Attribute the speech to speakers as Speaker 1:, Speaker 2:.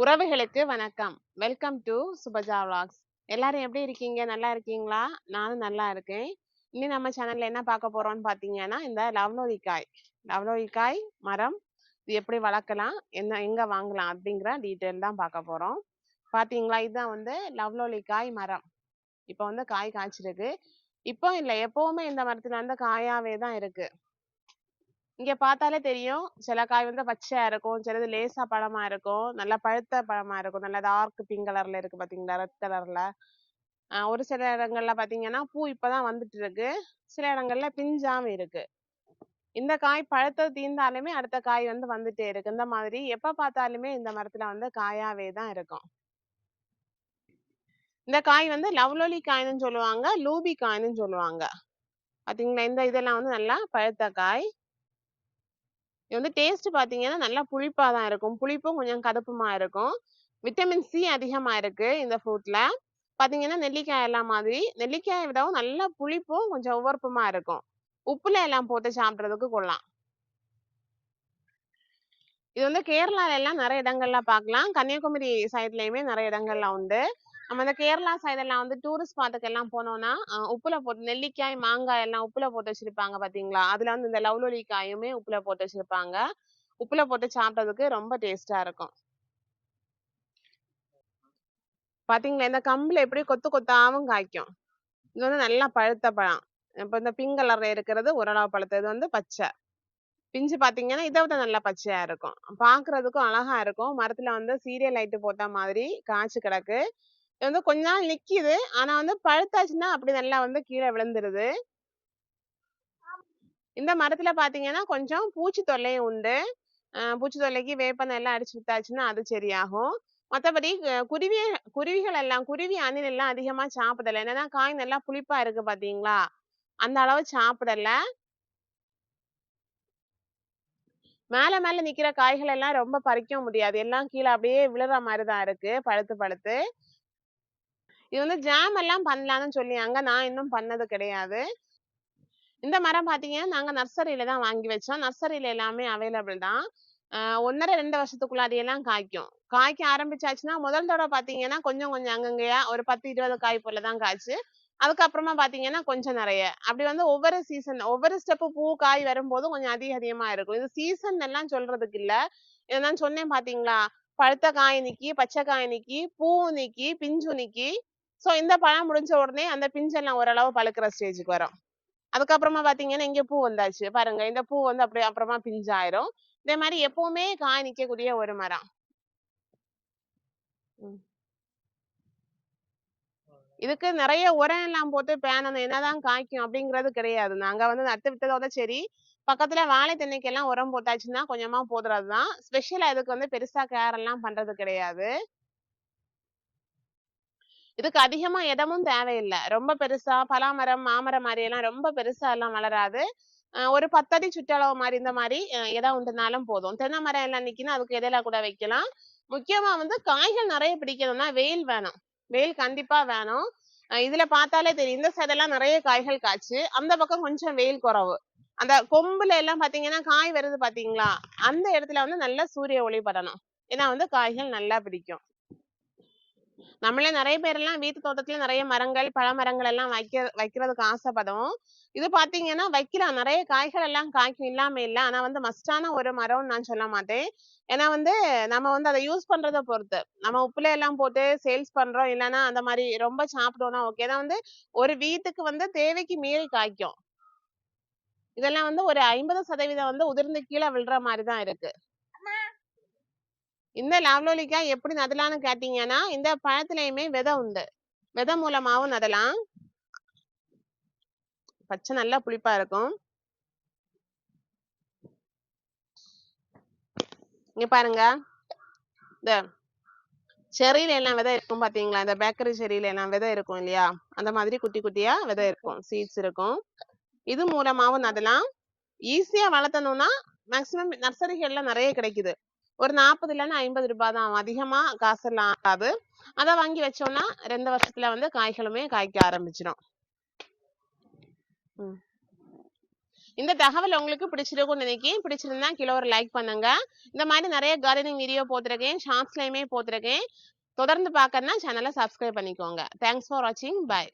Speaker 1: உறவுகளுக்கு வணக்கம் welcome to Subaja vlogs எல்லாரும் எப்படி இருக்கீங்க நல்லா இருக்கீங்களா நானும் நல்லா இருக்கேன் இன்னும் நம்ம சேனல்ல என்ன பார்க்க போறோம்னு பார்த்தீங்கன்னா இந்த லவ்லோரிக்காய் லவ்லோரிக்காய் மரம் இது எப்படி வளர்க்கலாம் என்ன எங்க வாங்கலாம் அப்படிங்கிற டீட்டெயில் தான் பார்க்க போறோம் பார்த்தீங்களா இதுதான் வந்து லவ்லோலிக்காய் மரம் இப்போ வந்து காய் காய்ச்சிருக்கு இப்போ இல்லை எப்பவுமே இந்த மரத்துல வந்து காயாவே தான் இருக்கு இங்க பார்த்தாலே தெரியும் சில காய் வந்து பச்சையா இருக்கும் சிலது லேசா பழமா இருக்கும் நல்லா பழுத்த பழமா இருக்கும் நல்லா டார்க் பிங்க் கலர்ல இருக்கு பாத்தீங்களா ரெட் கலர்ல ஒரு சில இடங்கள்ல பாத்தீங்கன்னா பூ இப்பதான் வந்துட்டு இருக்கு சில இடங்கள்ல பிஞ்சாம இருக்கு இந்த காய் பழுத்த தீர்ந்தாலுமே அடுத்த காய் வந்து வந்துட்டே இருக்கு இந்த மாதிரி எப்ப பார்த்தாலுமே இந்த மரத்துல வந்து காயாவே தான் இருக்கும் இந்த காய் வந்து லவ்லோலி காய்ன்னு சொல்லுவாங்க லூபி காய்னு சொல்லுவாங்க பாத்தீங்களா இந்த இதெல்லாம் வந்து நல்லா பழுத்த காய் இது வந்து டேஸ்ட் பார்த்தீங்கன்னா நல்லா புளிப்பாக தான் இருக்கும் புளிப்பும் கொஞ்சம் கதப்புமா இருக்கும் விட்டமின் சி அதிகமாக இருக்கு இந்த ஃப்ரூட்டில் பார்த்தீங்கன்னா நெல்லிக்காய் எல்லாம் மாதிரி நெல்லிக்காயை விடவும் நல்லா புளிப்பும் கொஞ்சம் உவர்ப்புமா இருக்கும் உப்புல எல்லாம் போட்டு சாப்பிட்றதுக்கு கொள்ளலாம் இது வந்து கேரளால எல்லாம் நிறைய இடங்கள்ல பார்க்கலாம் கன்னியாகுமரி சைட்லயுமே நிறைய இடங்கள்ல உண்டு நம்ம இந்த கேரளா சைடு எல்லாம் வந்து டூரிஸ்ட் பாத்துக்கு எல்லாம் போனோம்னா அஹ் உப்புல போட்டு நெல்லிக்காய் மாங்காய் எல்லாம் உப்புல போட்டு வச்சிருப்பாங்க பாத்தீங்களா அதுல வந்து இந்த லவ்லோலிக்காயுமே உப்புல போட்டு வச்சிருப்பாங்க உப்புல போட்டு சாப்பிட்டதுக்கு ரொம்ப டேஸ்டா இருக்கும் பாத்தீங்களா இந்த கம்புல எப்படி கொத்து கொத்தாவும் காய்க்கும் இது வந்து நல்லா பழுத்த பழம் இப்போ இந்த பிங்க் கலர்ல இருக்கிறது உரளா பழுத்தது இது வந்து பச்சை பிஞ்சு பாத்தீங்கன்னா இதை விட நல்லா பச்சையா இருக்கும் பாக்குறதுக்கும் அழகா இருக்கும் மரத்துல வந்து சீரியல் லைட் போட்ட மாதிரி காய்ச்சி கிடக்கு இது வந்து கொஞ்ச நாள் நிக்குது ஆனா வந்து பழுத்தாச்சுன்னா அப்படி நல்லா வந்து கீழே விழுந்துருது இந்த மரத்துல பாத்தீங்கன்னா கொஞ்சம் பூச்சி தொல்லையும் உண்டு பூச்சி தொல்லைக்கு வேப்பம் எல்லாம் அடிச்சு விட்டாச்சுன்னா அது சரியாகும் மற்றபடி குருவிய குருவிகள் எல்லாம் குருவி அணில் எல்லாம் அதிகமா சாப்பிடல என்னன்னா காய் நல்லா புளிப்பா இருக்கு பாத்தீங்களா அந்த அளவு சாப்பிடல மேல மேல நிக்கிற காய்கள் எல்லாம் ரொம்ப பறிக்க முடியாது எல்லாம் கீழே அப்படியே விழுற மாதிரிதான் இருக்கு பழுத்து பழுத்து இது வந்து ஜாம் எல்லாம் பண்ணலாம்னு சொல்லியாங்க நான் இன்னும் பண்ணது கிடையாது இந்த மரம் பார்த்தீங்கன்னா நாங்கள் நர்சரியில தான் வாங்கி வச்சோம் நர்சரியில எல்லாமே அவைலபிள் தான் ஒன்னரை ரெண்டு வருஷத்துக்குள்ள அதையெல்லாம் காய்க்கும் காய்க்க ஆரம்பிச்சாச்சுன்னா முதல் தடவை பார்த்தீங்கன்னா கொஞ்சம் கொஞ்சம் அங்கங்கேயா ஒரு பத்து இருபது காய் போல தான் காய்ச்சு அதுக்கப்புறமா பார்த்தீங்கன்னா கொஞ்சம் நிறைய அப்படி வந்து ஒவ்வொரு சீசன் ஒவ்வொரு ஸ்டெப்பு பூ காய் வரும்போதும் கொஞ்சம் அதிக அதிகமாக இருக்கும் இது சீசன் எல்லாம் சொல்றதுக்கு இல்லை நான் சொன்னேன் பார்த்தீங்களா பழுத்த காய் நிக்கி பச்சை காய் நிக்கி பூ நிக்கி பிஞ்சு நிக்கி ஸோ இந்த பழம் முடிஞ்ச உடனே அந்த பிஞ்செல்லாம் ஓரளவு பழுக்கிற ஸ்டேஜுக்கு வரும் அதுக்கப்புறமா பார்த்தீங்கன்னா இங்கே பூ வந்தாச்சு பாருங்க இந்த பூ வந்து அப்படியே அப்புறமா பிஞ்சாயிரும் இதே மாதிரி எப்பவுமே காய் நிற்கக்கூடிய ஒரு மரம் இதுக்கு நிறைய உரம் எல்லாம் போட்டு பேனணும் என்னதான் காய்க்கும் அப்படிங்கிறது கிடையாது நாங்க வந்து நட்டு விட்டதோட சரி பக்கத்துல வாழை தென்னைக்கெல்லாம் உரம் போட்டாச்சுன்னா கொஞ்சமா போதுறதுதான் தான் ஸ்பெஷலா இதுக்கு வந்து பெருசா கேர் எல்லாம் பண்றது கிடையாது இதுக்கு அதிகமா இடமும் தேவையில்லை ரொம்ப பெருசா பலாமரம் மாமரம் மாதிரி எல்லாம் ரொம்ப பெருசா எல்லாம் வளராது ஒரு பத்தடி சுற்றளவு மாதிரி இந்த மாதிரி எதா உண்டுனாலும் போதும் தென்னை மரம் எல்லாம் நிக்கினா அதுக்கு எதெல்லாம் கூட வைக்கலாம் முக்கியமா வந்து காய்கள் நிறைய பிடிக்கணும்னா வெயில் வேணும் வெயில் கண்டிப்பா வேணும் இதுல பார்த்தாலே தெரியும் இந்த சைடெல்லாம் நிறைய காய்கள் காய்ச்சு அந்த பக்கம் கொஞ்சம் வெயில் குறவு அந்த கொம்புல எல்லாம் பாத்தீங்கன்னா காய் வருது பாத்தீங்களா அந்த இடத்துல வந்து நல்லா சூரிய ஒளி படணும் ஏன்னா வந்து காய்கள் நல்லா பிடிக்கும் நம்மளே நிறைய பேர் எல்லாம் வீட்டு தோட்டத்துல நிறைய மரங்கள் பழ மரங்கள் எல்லாம் வைக்க வைக்கிறதுக்கு ஆசைப்படும் இது பாத்தீங்கன்னா வைக்கலாம் நிறைய காய்கள் எல்லாம் காய்க்கும் இல்லாம இல்ல ஆனா வந்து மஸ்டான ஒரு மரம்னு நான் சொல்ல மாட்டேன் ஏன்னா வந்து நம்ம வந்து அதை யூஸ் பண்றதை பொறுத்து நம்ம உப்புல எல்லாம் போட்டு சேல்ஸ் பண்றோம் இல்லைன்னா அந்த மாதிரி ரொம்ப சாப்பிடுவோம்னா ஓகே ஏன்னா வந்து ஒரு வீட்டுக்கு வந்து தேவைக்கு மீறி காய்க்கும் இதெல்லாம் வந்து ஒரு ஐம்பது சதவீதம் வந்து உதிர்ந்து கீழே விழுற மாதிரி தான் இருக்கு இந்த லாவ்லோலிக்கா எப்படி நதலான்னு கேட்டீங்கன்னா இந்த பழத்துலயுமே விதை உண்டு விதை மூலமாவும் நடலாம் பச்சை நல்லா புளிப்பா இருக்கும் இங்க பாருங்க இந்த செரியில எல்லாம் விதை இருக்கும் பாத்தீங்களா இந்த பேக்கரி செரியில எல்லாம் விதை இருக்கும் இல்லையா அந்த மாதிரி குட்டி குட்டியா விதை இருக்கும் சீட்ஸ் இருக்கும் இது மூலமாவும் நடலாம் ஈஸியா வளர்த்தணும்னா மேக்சிமம் நர்சரிகள்ல நிறைய கிடைக்குது ஒரு நாற்பது இல்லைன்னா ஐம்பது ரூபாய் தான் அதிகமா காசெல்லாம் ஆகாது அதை வாங்கி வச்சோம்னா ரெண்டு வருஷத்துல வந்து காய்களுமே காய்க்க ஆரம்பிச்சிடும் இந்த தகவல் உங்களுக்கு பிடிச்சிருக்கும்னு நினைக்கிறேன் பிடிச்சிருந்தா கிலோ ஒரு லைக் பண்ணுங்க இந்த மாதிரி நிறைய கார்டனிங் வீடியோ போட்டிருக்கேன் ஷார்ட்ஸ்லயுமே போட்டிருக்கேன் தொடர்ந்து பார்க்கணும்னா சேனலை சப்ஸ்கிரைப் பண்ணிக்கோங்க தேங்க்ஸ் ஃபார் வாட்சிங் பாய்